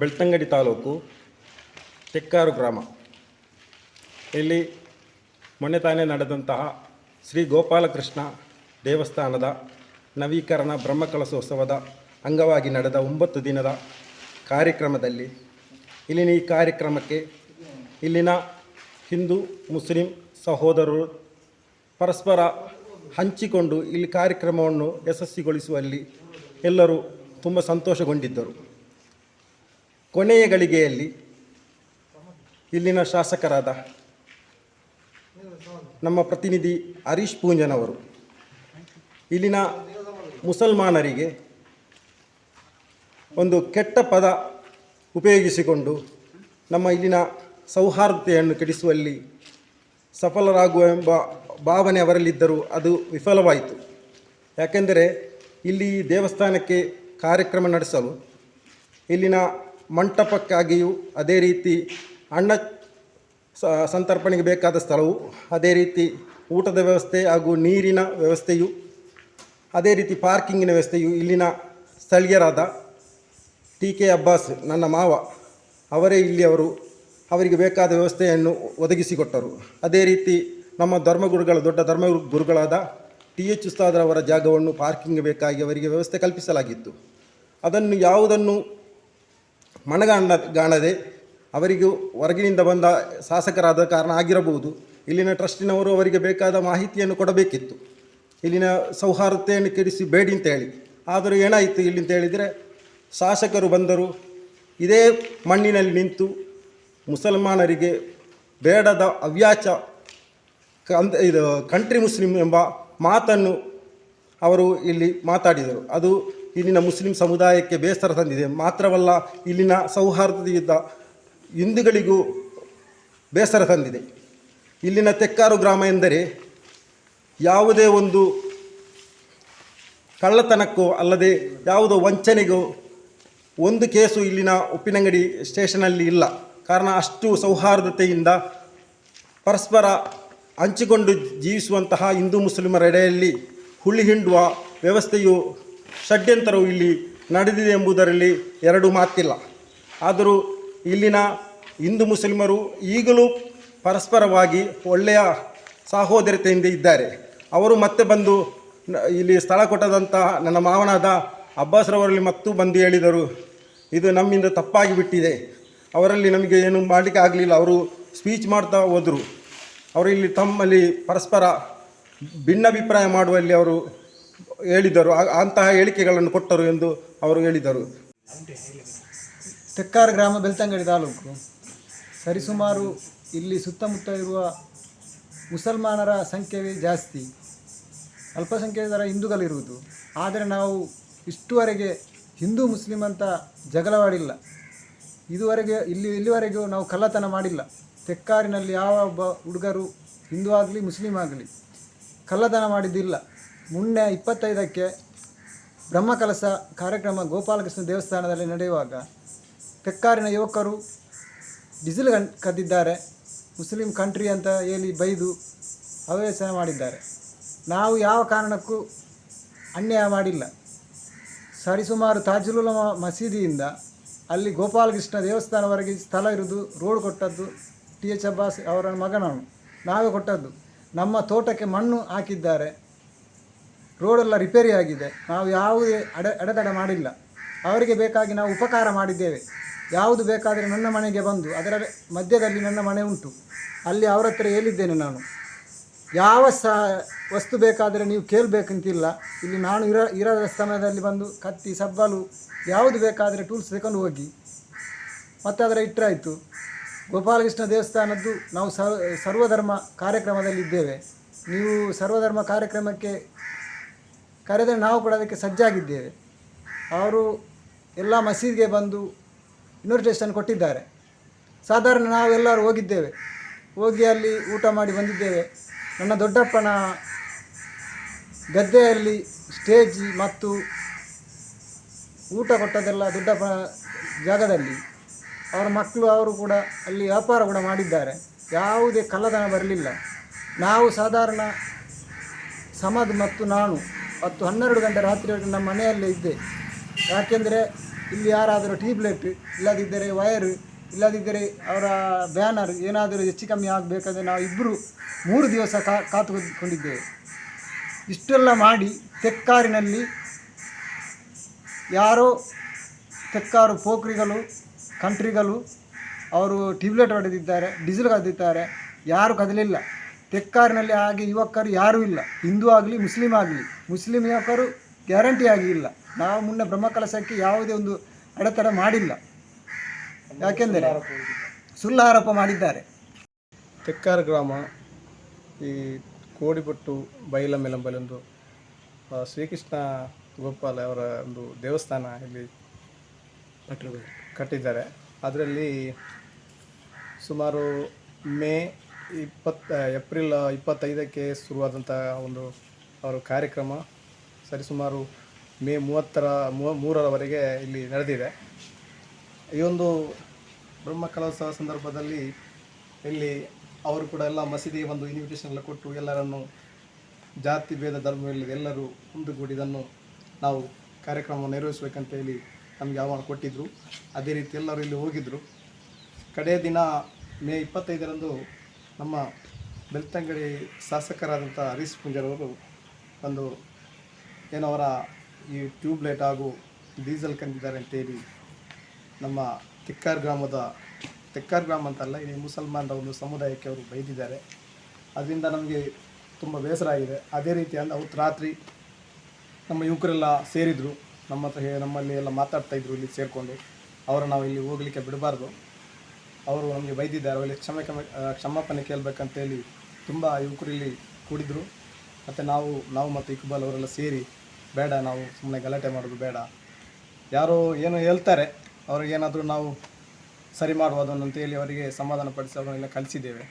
ಬೆಳ್ತಂಗಡಿ ತಾಲೂಕು ತೆಕ್ಕಾರು ಗ್ರಾಮ. ಇಲ್ಲಿ ಮೊನ್ನೆ ತಾನೇ ನಡೆದಂತಹ ಶ್ರೀ ಗೋಪಾಲಕೃಷ್ಣ ದೇವಸ್ಥಾನದ ನವೀಕರಣ ಬ್ರಹ್ಮಕಲಶೋತ್ಸವದ ಅಂಗವಾಗಿ ನಡೆದ ಒಂಬತ್ತು ದಿನದ ಕಾರ್ಯಕ್ರಮದಲ್ಲಿ ಇಲ್ಲಿನ ಈ ಕಾರ್ಯಕ್ರಮಕ್ಕೆ ಇಲ್ಲಿನ ಹಿಂದೂ, ಮುಸ್ಲಿಂ ಸಹೋದರರು ಪರಸ್ಪರ ಹಂಚಿಕೊಂಡು ಇಲ್ಲಿ ಕಾರ್ಯಕ್ರಮವನ್ನು ಯಶಸ್ವಿಗೊಳಿಸುವಲ್ಲಿ ಎಲ್ಲರೂ ತುಂಬ ಸಂತೋಷಗೊಂಡಿದ್ದರು. ಕೊನೆಯ ಗಳಿಗೆಯಲ್ಲಿ ಇಲ್ಲಿನ ಶಾಸಕರಾದ ನಮ್ಮ ಪ್ರತಿನಿಧಿ ಹರೀಶ್ ಪೂಂಜನವರು, ಇಲ್ಲಿನ ಮುಸಲ್ಮಾನರಿಗೆ ಒಂದು ಕೆಟ್ಟ ಪದ ಉಪಯೋಗಿಸಿಕೊಂಡು ನಮ್ಮ ಇಲ್ಲಿನ ಸೌಹಾರ್ದತೆಯನ್ನು ಕೆಡಿಸುವಲ್ಲಿ ಸಫಲರಾಗುವ ಎಂಬ ಭಾವನೆ ಅವರಲ್ಲಿದ್ದರೂ ಅದು ವಿಫಲವಾಯಿತು. ಯಾಕೆಂದರೆ ಇಲ್ಲಿ ದೇವಸ್ಥಾನಕ್ಕೆ ಕಾರ್ಯಕ್ರಮ ನಡೆಸಲು ಇಲ್ಲಿನ ಮಂಟಪಕ್ಕಾಗಿಯೂ ಅದೇ ರೀತಿ ಅನ್ನ ಸಂತರ್ಪಣೆಗೆ ಬೇಕಾದ ಸ್ಥಳವು ಅದೇ ರೀತಿ ಊಟದ ವ್ಯವಸ್ಥೆ ಹಾಗೂ ನೀರಿನ ವ್ಯವಸ್ಥೆಯು, ಅದೇ ರೀತಿ ಪಾರ್ಕಿಂಗಿನ ವ್ಯವಸ್ಥೆಯು ಇಲ್ಲಿನ ಸ್ಥಳೀಯರಾದ ಟಿ ಕೆ ಅಬ್ಬಾಸ್, ನನ್ನ ಮಾವ, ಅವರೇ ಇಲ್ಲಿ ಅವರು ಅವರಿಗೆ ಬೇಕಾದ ವ್ಯವಸ್ಥೆಯನ್ನು ಒದಗಿಸಿಕೊಟ್ಟರು. ಅದೇ ರೀತಿ ನಮ್ಮ ಧರ್ಮಗುರುಗಳ, ದೊಡ್ಡ ಧರ್ಮ ಗುರುಗಳಾದ ಟಿ ಎಚ್ ಉಸ್ತಾದರವರ ಜಾಗವನ್ನು ಪಾರ್ಕಿಂಗ್ ಬೇಕಾಗಿ ಅವರಿಗೆ ವ್ಯವಸ್ಥೆ ಕಲ್ಪಿಸಲಾಗಿತ್ತು. ಅದನ್ನು ಯಾವುದನ್ನು ಮನಗಾಣ ಗಾಣದೆ ಅವರಿಗೂ ಹೊರಗಿನಿಂದ ಬಂದ ಶಾಸಕರಾದ ಕಾರಣ ಆಗಿರಬಹುದು. ಇಲ್ಲಿನ ಟ್ರಸ್ಟಿನವರು ಅವರಿಗೆ ಬೇಕಾದ ಮಾಹಿತಿಯನ್ನು ಕೊಡಬೇಕಿತ್ತು. ಇಲ್ಲಿನ ಸೌಹಾರ್ದತೆಯನ್ನು ಕೆಡಿಸಿ ಬೇಡಿ ಅಂತ ಹೇಳಿ. ಆದರೂ ಏನಾಯಿತು ಇಲ್ಲಿ ಅಂತ ಹೇಳಿದರೆ, ಶಾಸಕರು ಬಂದರು. ಇದೇ ಮಣ್ಣಿನಲ್ಲಿ ನಿಂತು ಮುಸಲ್ಮಾನರಿಗೆ ಬೇಡದ ಅವ್ಯಾಚ ಕಂದ ಇದು ಕಂಟ್ರಿ ಮುಸ್ಲಿಂ ಎಂಬ ಮಾತನ್ನು ಅವರು ಇಲ್ಲಿ ಮಾತಾಡಿದರು. ಅದು ಇಲ್ಲಿನ ಮುಸ್ಲಿಂ ಸಮುದಾಯಕ್ಕೆ ಬೇಸರ ತಂದಿದೆ. ಮಾತ್ರವಲ್ಲ, ಇಲ್ಲಿನ ಸೌಹಾರ್ದತೆಯಿಂದ ಹಿಂದೂಗಳಿಗೂ ಬೇಸರ ತಂದಿದೆ. ಇಲ್ಲಿನ ತೆಕ್ಕಾರು ಗ್ರಾಮ ಎಂದರೆ ಯಾವುದೇ ಒಂದು ಕಳ್ಳತನಕ್ಕೋ ಅಲ್ಲದೆ ಯಾವುದೋ ವಂಚನೆಗೋ ಒಂದು ಕೇಸು ಇಲ್ಲಿನ ಉಪ್ಪಿನಂಗಡಿ ಸ್ಟೇಷನಲ್ಲಿ ಇಲ್ಲ. ಕಾರಣ ಅಷ್ಟು ಸೌಹಾರ್ದತೆಯಿಂದ ಪರಸ್ಪರ ಹಂಚಿಕೊಂಡು ಜೀವಿಸುವಂತಹ ಹಿಂದೂ ಮುಸ್ಲಿಮರ ಎಡೆಯಲ್ಲಿ ಹುಳಿ ಹಿಂಡುವ ವ್ಯವಸ್ಥೆಯು ಷಡ್ಯಂತರವು ಇಲ್ಲಿ ನಡೆದಿದೆ ಎಂಬುದರಲ್ಲಿ ಎರಡು ಮಾತಿಲ್ಲ. ಆದರೂ ಇಲ್ಲಿನ ಹಿಂದೂ ಮುಸ್ಲಿಮರು ಈಗಲೂ ಪರಸ್ಪರವಾಗಿ ಒಳ್ಳೆಯ ಸಹೋದರತೆಯಿಂದ ಇದ್ದಾರೆ. ಅವರು ಮತ್ತೆ ಬಂದು ಇಲ್ಲಿ ಸ್ಥಳ ಕೊಟ್ಟದಂತಹ ನನ್ನ ಮಾವನಾದ ಅಬ್ಬಾಸ್ರವರಲ್ಲಿ ಮತ್ತು ಬಂದು ಹೇಳಿದರು, ಇದು ನಮ್ಮಿಂದ ತಪ್ಪಾಗಿ ಬಿಟ್ಟಿದೆ. ಅವರಲ್ಲಿ ನಮಗೆ ಏನು ಮಾಡಲಿಕ್ಕೆ ಆಗಲಿಲ್ಲ. ಅವರು ಸ್ಪೀಚ್ ಮಾಡ್ತಾ ಹೋದರು. ಅವರು ಇಲ್ಲಿ ತಮ್ಮಲ್ಲಿ ಪರಸ್ಪರ ಭಿನ್ನಾಭಿಪ್ರಾಯ ಮಾಡುವಲ್ಲಿ ಅವರು ಹೇಳಿದರು. ಅಂತಹ ಹೇಳಿಕೆಗಳನ್ನು ಕೊಟ್ಟರು ಎಂದು ಅವರು ಹೇಳಿದರು. ತೆಕ್ಕಾರ ಗ್ರಾಮ ಬೆಳ್ತಂಗಡಿ ತಾಲೂಕು. ಸರಿಸುಮಾರು ಇಲ್ಲಿ ಸುತ್ತಮುತ್ತ ಇರುವ ಮುಸಲ್ಮಾನರ ಸಂಖ್ಯೆಯೇ ಜಾಸ್ತಿ. ಅಲ್ಪಸಂಖ್ಯಾತರ ಹಿಂದೂಗಳಿರುವುದು ಆದರೆ ನಾವು ಇಷ್ಟುವರೆಗೆ ಹಿಂದೂ ಮುಸ್ಲಿಂ ಅಂತ ಜಗಳವಾಡಿಲ್ಲ. ಇದುವರೆಗೆ ಇಲ್ಲಿ ಇಲ್ಲಿವರೆಗೂ ನಾವು ಕಳ್ಳತನ ಮಾಡಿಲ್ಲ. ತೆಕ್ಕಾರಿನಲ್ಲಿ ಯಾವ ಒಬ್ಬ ಹುಡುಗರು ಹಿಂದೂ ಆಗಲಿ, ಮುಸ್ಲಿಂ ಆಗಲಿ ಕಳ್ಳತನ ಮಾಡಿದ್ದಿಲ್ಲ. ಮೊನ್ನೆ ಇಪ್ಪತ್ತೈದಕ್ಕೆ ಬ್ರಹ್ಮಕಲಸ ಕಾರ್ಯಕ್ರಮ ಗೋಪಾಲಕೃಷ್ಣ ದೇವಸ್ಥಾನದಲ್ಲಿ ನಡೆಯುವಾಗ ತೆಕ್ಕಾರಿನ ಯುವಕರು ಡಿಸಿಲ್ ಕದ್ದಿದ್ದಾರೆ. ಮುಸ್ಲಿಂ ಕಂಟ್ರಿ ಅಂತ ಹೇಳಿ ಬೈದು ಅವೇಸನ ಮಾಡಿದ್ದಾರೆ. ನಾವು ಯಾವ ಕಾರಣಕ್ಕೂ ಅನ್ಯಾಯ ಮಾಡಿಲ್ಲ. ಸರಿಸುಮಾರು ತಾಜುಲ ಮಸೀದಿಯಿಂದ ಅಲ್ಲಿ ಗೋಪಾಲಕೃಷ್ಣ ದೇವಸ್ಥಾನವರೆಗೆ ಸ್ಥಳ ಇರುವುದು, ರೋಡ್ ಕೊಟ್ಟದ್ದು, ಟಿ ಎಚ್ ಅಬ್ಬಾಸ್ ಅವರ ಮಗನವನು, ನಾವೇ ಕೊಟ್ಟದ್ದು. ನಮ್ಮ ತೋಟಕ್ಕೆ ಮಣ್ಣು ಹಾಕಿದ್ದಾರೆ. ರೋಡೆಲ್ಲ ರಿಪೇರಿ ಆಗಿದೆ. ನಾವು ಯಾವುದೇ ಅಡ, ಅಡೆತಡೆ ಮಾಡಿಲ್ಲ. ಅವರಿಗೆ ಬೇಕಾಗಿ ನಾವು ಉಪಕಾರ ಮಾಡಿದ್ದೇವೆ. ಯಾವುದು ಬೇಕಾದರೆ ನನ್ನ ಮನೆಗೆ ಬಂದು, ಅದರ ಮಧ್ಯದಲ್ಲಿ ನನ್ನ ಮನೆ ಉಂಟು. ಅಲ್ಲಿ ಅವರ ಹತ್ರ ಹೇಳಿದ್ದೇನೆ ನಾನು. ಯಾವ ಸ, ವಸ್ತು ಬೇಕಾದರೆ ನೀವು ಕೇಳಬೇಕಂತಿಲ್ಲ. ಇಲ್ಲಿ ನಾನು ಇರ, ಇರದ ಸಮಯದಲ್ಲಿ ಬಂದು ಕತ್ತಿ, ಸಬ್ಬಲು ಯಾವುದು ಬೇಕಾದರೆ ಟೂಲ್ಸ್ ತಗೊಂಡು ಹೋಗಿ. ಮತ್ತು ಅದರ ಇಟ್ಟರಾಯಿತು ಗೋಪಾಲಕೃಷ್ಣ ದೇವಸ್ಥಾನದ್ದು ನಾವು ಸರ್ವ, ಸರ್ವಧರ್ಮ ಕಾರ್ಯಕ್ರಮದಲ್ಲಿದ್ದೇವೆ. ನೀವು ಸರ್ವಧರ್ಮ ಕಾರ್ಯಕ್ರಮಕ್ಕೆ ಕರೆದರೆ ನಾವು ಕೂಡ ಅದಕ್ಕೆ ಸಜ್ಜಾಗಿದ್ದೇವೆ. ಅವರು ಎಲ್ಲ ಮಸೀದಿಗೆ ಬಂದು ಇನ್ವಿಟೇಷನ್ ಕೊಟ್ಟಿದ್ದಾರೆ. ಸಾಧಾರಣ ನಾವೆಲ್ಲರೂ ಹೋಗಿದ್ದೇವೆ. ಹೋಗಿ ಅಲ್ಲಿ ಊಟ ಮಾಡಿ ಬಂದಿದ್ದೇವೆ. ನನ್ನ ದೊಡ್ಡಪ್ಪನ ಗದ್ದೆಯಲ್ಲಿ ಸ್ಟೇಜ್ ಮತ್ತು ಊಟ ಕೊಟ್ಟದೆಲ್ಲ ದೊಡ್ಡಪ್ಪನ ಜಾಗದಲ್ಲಿ. ಅವರ ಮಕ್ಕಳು ಅವರು ಕೂಡ ಅಲ್ಲಿ ವ್ಯಾಪಾರ ಕೂಡ ಮಾಡಿದ್ದಾರೆ. ಯಾವುದೇ ಕಳ್ಳತನ ಬರಲಿಲ್ಲ. ನಾವು ಸಾಧಾರಣ ಸಮಾಧ್ ಮತ್ತು ನಾನು ಹತ್ತು ಹನ್ನೆರಡು ಗಂಟೆ ರಾತ್ರಿವರೆಗೆ ನಮ್ಮ ಮನೆಯಲ್ಲೇ ಇದ್ದೆ. ಯಾಕೆಂದರೆ ಇಲ್ಲಿ ಯಾರಾದರೂ ಟ್ಯೂಬ್ಲೈಟ್ ಇಲ್ಲದಿದ್ದರೆ ವೈರ್, ಇಲ್ಲದಿದ್ದರೆ ಅವರ ಬ್ಯಾನರ್ ಏನಾದರೂ ಹೆಚ್ಚು ಕಮ್ಮಿ ಆಗಬೇಕಾದ್ರೆ ನಾವು ಇಬ್ಬರು ಮೂರು ದಿವಸ ಕಾ ಕಾತುಕೊಂಡಿದ್ದೇವೆ ಇಷ್ಟೆಲ್ಲ ಮಾಡಿ ತೆಕ್ಕಾರಿನಲ್ಲಿ ಯಾರೋ ತೆಕ್ಕಾರು ಪೋಖ್ರಿಗಳು, ಕಂಟ್ರಿಗಳು ಅವರು ಟ್ಯೂಬ್ಲೈಟ್ ಹೊಡೆದಿದ್ದಾರೆ, ಡೀಸೆಲ್ ಕದ್ದಿದ್ದಾರೆ, ಯಾರು ಕದಲಿಲ್ಲ. ತೆಕ್ಕಾರಿನಲ್ಲಿ ಹಾಗೆ ಯುವಕರು ಯಾರೂ ಇಲ್ಲ. ಹಿಂದೂ ಆಗಲಿ ಮುಸ್ಲಿಂ ಆಗಲಿ. ಮುಸ್ಲಿಂ ಯುವಕರು ಗ್ಯಾರಂಟಿ ಆಗಿ ಇಲ್ಲ. ನಾವು ಮುನ್ನ ಬ್ರಹ್ಮಕಲಶಕ್ಕೆ ಯಾವುದೇ ಒಂದು ಅಡೆತಡೆ ಮಾಡಿಲ್ಲ. ಯಾಕೆಂದರೆ ಸುಳ್ಳು ಆರೋಪ ಮಾಡಿದ್ದಾರೆ. ತೆಕ್ಕಾರ ಗ್ರಾಮ ಈ ಕೋಡಿಪಟ್ಟು ಬೈಲಂಬೆಲಂಬಲ್ಲಿ ಒಂದು ಶ್ರೀಕೃಷ್ಣ ಗೋಪಾಲ ಅವರ ಒಂದು ದೇವಸ್ಥಾನ ಇಲ್ಲಿ ಕಟ್ಟಿದ್ದಾರೆ. ಅದರಲ್ಲಿ ಸುಮಾರು ಮೇ ಇಪ್ಪತ್ತ, ಏಪ್ರಿಲ್ ಇಪ್ಪತ್ತೈದಕ್ಕೆ ಶುರುವಾದಂಥ ಒಂದು ಅವರ ಕಾರ್ಯಕ್ರಮ ಸರಿಸುಮಾರು ಮೇ ಮೂವತ್ತರ, ಮೂವ, ಮೂರರವರೆಗೆ ಇಲ್ಲಿ ನಡೆದಿದೆ. ಈ ಒಂದು ಬ್ರಹ್ಮಕಲೋತ್ಸವ ಸಂದರ್ಭದಲ್ಲಿ ಇಲ್ಲಿ ಅವರು ಕೂಡ ಎಲ್ಲ ಮಸೀದಿ ಒಂದು ಇನ್ವಿಟೇಷನ್ ಎಲ್ಲ ಕೊಟ್ಟು ಎಲ್ಲರನ್ನು ಜಾತಿ, ಭೇದ, ಧರ್ಮವಿಲ್ಲದೆ ಎಲ್ಲರೂ ಒಂದುಗೂಡಿ ಇದನ್ನು ನಾವು ಕಾರ್ಯಕ್ರಮ ನೆರವೇರಿಸಬೇಕಂತ ಹೇಳಿ ನಮಗೆ ಆಹ್ವಾನ ಕೊಟ್ಟಿದ್ದರು ಅದೇ ರೀತಿ ಎಲ್ಲರೂ ಇಲ್ಲಿ ಹೋಗಿದ್ದರು ಕಡೆಯ ದಿನ ಮೇ ಇಪ್ಪತ್ತೈದರಂದು ನಮ್ಮ ಬೆಳ್ತಂಗಡಿ ಶಾಸಕರಾದಂಥ ಹರೀಶ್ ಪುಂಜರವರು ಒಂದು ಏನೋ ಅವರ ಈ ಟ್ಯೂಬ್ಲೈಟ್ ಹಾಗೂ ಡೀಸೆಲ್ ಕಂದಿದ್ದಾರೆ ಅಂತೇಳಿ ನಮ್ಮ ತಿಕ್ಕಾರ್ ಗ್ರಾಮದ, ತಿಕ್ಕಾರ್ ಗ್ರಾಮ ಅಂತಲ್ಲ, ಇಲ್ಲಿ ಮುಸಲ್ಮಾನರ ಒಂದು ಸಮುದಾಯಕ್ಕೆ ಅವರು ಬೈದಿದ್ದಾರೆ. ಅದರಿಂದ ನಮಗೆ ತುಂಬ ಬೇಸರ ಆಗಿದೆ. ಅದೇ ರೀತಿ ಅಂದರೆ ಅವತ್ತು ರಾತ್ರಿ ನಮ್ಮ ಯುವಕರೆಲ್ಲ ಸೇರಿದರು. ನಮ್ಮ ಹತ್ರ ನಮ್ಮಲ್ಲಿ ಎಲ್ಲ ಮಾತಾಡ್ತಾಯಿದ್ರು ಇಲ್ಲಿ ಸೇರಿಕೊಂಡು. ಅವರ ನಾವು ಇಲ್ಲಿ ಹೋಗಲಿಕ್ಕೆ ಬಿಡಬಾರ್ದು. ಅವರು ನಮಗೆ ಬೈದಿದ್ದಾರೆ ಅವರಲ್ಲಿ ಕ್ಷಮೆ ಕ್ಷಮಾಪಣೆ ಕೇಳಬೇಕಂತೇಳಿ ತುಂಬ ಯುವಕರು ಇಲ್ಲಿ ಕೂಡಿದ್ರು. ಮತ್ತು ನಾವು ನಾವು ಮತ್ತು ಇಕ್ಬಾಲ್ ಅವರೆಲ್ಲ ಸೇರಿ, ಬೇಡ ನಾವು ಸುಮ್ಮನೆ ಗಲಾಟೆ ಮಾಡೋದು ಬೇಡ. ಯಾರೋ ಏನೋ ಹೇಳ್ತಾರೆ, ಅವ್ರಿಗೇನಾದರೂ ನಾವು ಸರಿ ಮಾಡುವುದು ಅಂತೇಳಿ ಅವರಿಗೆ ಸಮಾಧಾನ ಪಡಿಸಿ ಅವರನ್ನೆಲ್ಲ ಕಲಿಸಿದ್ದೇವೆ